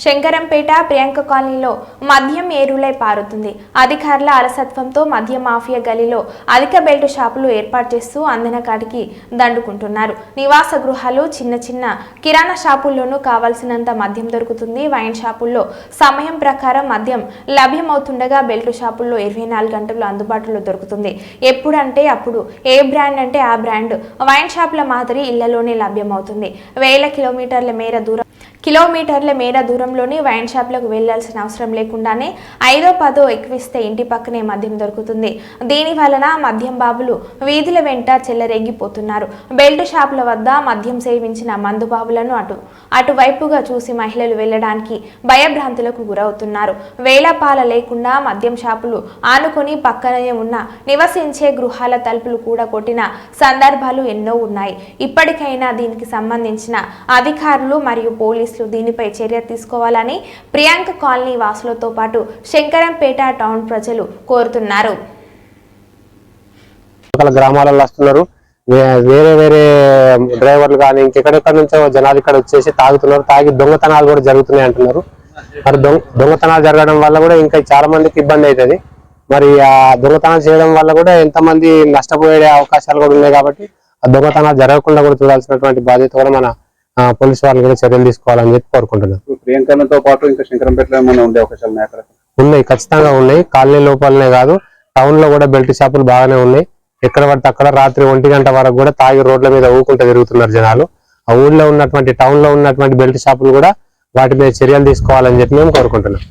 శంకరంపేట ప్రియాంక కాలనీలో మద్యం ఏరులై పారుతుంది. అధికారుల అలసత్వంతో మద్య మాఫియా గలిలో అధిక బెల్ట్ షాపులు ఏర్పాటు చేస్తూ అందనకాడికి దండుకుంటున్నారు. నివాస గృహాలు చిన్న చిన్న కిరాణా షాపుల్లోనూ కావాల్సినంత మద్యం దొరుకుతుంది. వైన్ షాపుల్లో సమయం ప్రకారం మద్యం లభ్యమవుతుండగా బెల్ట్ షాపుల్లో ఇరవై నాలుగు గంటలు అందుబాటులో దొరుకుతుంది. ఎప్పుడంటే అప్పుడు ఏ బ్రాండ్ అంటే ఆ బ్రాండ్. వైన్ షాపుల మాదిరి ఇళ్ళలోనే లభ్యమవుతుంది. వేల కిలోమీటర్ల మేర దూరం కిలోమీటర్ల మేర దూరంలోని వైన్ షాప్లకు వెళ్ళాల్సిన అవసరం లేకుండానే ఐదో పదో ఎక్కువిస్తే ఇంటి పక్కనే మద్యం దొరుకుతుంది. దీని వలన మద్యం బాబులు వీధుల వెంట చెల్లరేగిపోతున్నారు బెల్ట్ షాపుల వద్ద మద్యం సేవించిన మందు బాబులను అటు అటువైపుగా చూసి మహిళలు వెళ్ళడానికి భయభ్రాంతులకు గురవుతున్నారు. వేలపాల లేకుండా మద్యం షాపులు ఆనుకొని పక్కనే ఉన్న నివసించే గృహాల తలుపులు కూడా కొట్టిన సందర్భాలు ఎన్నో ఉన్నాయి. ఇప్పటికైనా దీనికి సంబంధించిన అధికారులు మరియు పోలీసులు దీనిపై చర్య తీసుకోవాలని ప్రియాంక కాలనీ వాసులతో పాటు శంకరంపేట టౌన్ ప్రజలు కోరుతున్నారు. గ్రామాలలో వస్తున్నారు. వేరే వేరే డ్రైవర్లు కానీ ఇంకెక్కడెక్కడ నుంచో జనాలు ఇక్కడ వచ్చేసి తాగుతున్నారు. తాగి దొంగతనాలు కూడా జరుగుతున్నాయి అంటున్నారు. మరి దొంగ దొంగతనాలు జరగడం వల్ల కూడా ఇంకా చాలా మందికి ఇబ్బంది అవుతుంది. మరి ఆ దొంగతనాలు చేయడం వల్ల కూడా ఎంతమంది నష్టపోయే అవకాశాలు కూడా ఉన్నాయి కాబట్టి ఆ దొంగతనాలు జరగకుండా కూడా చూడాల్సినటువంటి బాధ్యత కూడా మన పోలీసు వాళ్ళు కూడా చర్యలు తీసుకోవాలని చెప్పి కోరుకుంటున్నాను. ప్రియాంకతో పాటు ఇంకా శంకరంపేటలో ఏమైనా ఉండే అవకాశాలు అక్కడ? ఉన్నాయి ఖచ్చితంగా ఉన్నాయి. కాలనీ లోపలనే కాదు టౌన్లో కూడా బెల్ట్ షాపులు బాగానే ఉన్నాయి. ఎక్కడ పడితే అక్కడ రాత్రి ఒంటి గంట వరకు కూడా తాగి రోడ్ల మీద ఊకుంటూ తిరుగుతున్నారు జనాలు. ఆ ఊళ్ళో ఉన్నటువంటి టౌన్లో ఉన్నటువంటి బెల్ట్ షాపులు కూడా వాటి మీద చర్యలు తీసుకోవాలని చెప్పి మేము కోరుకుంటున్నాం.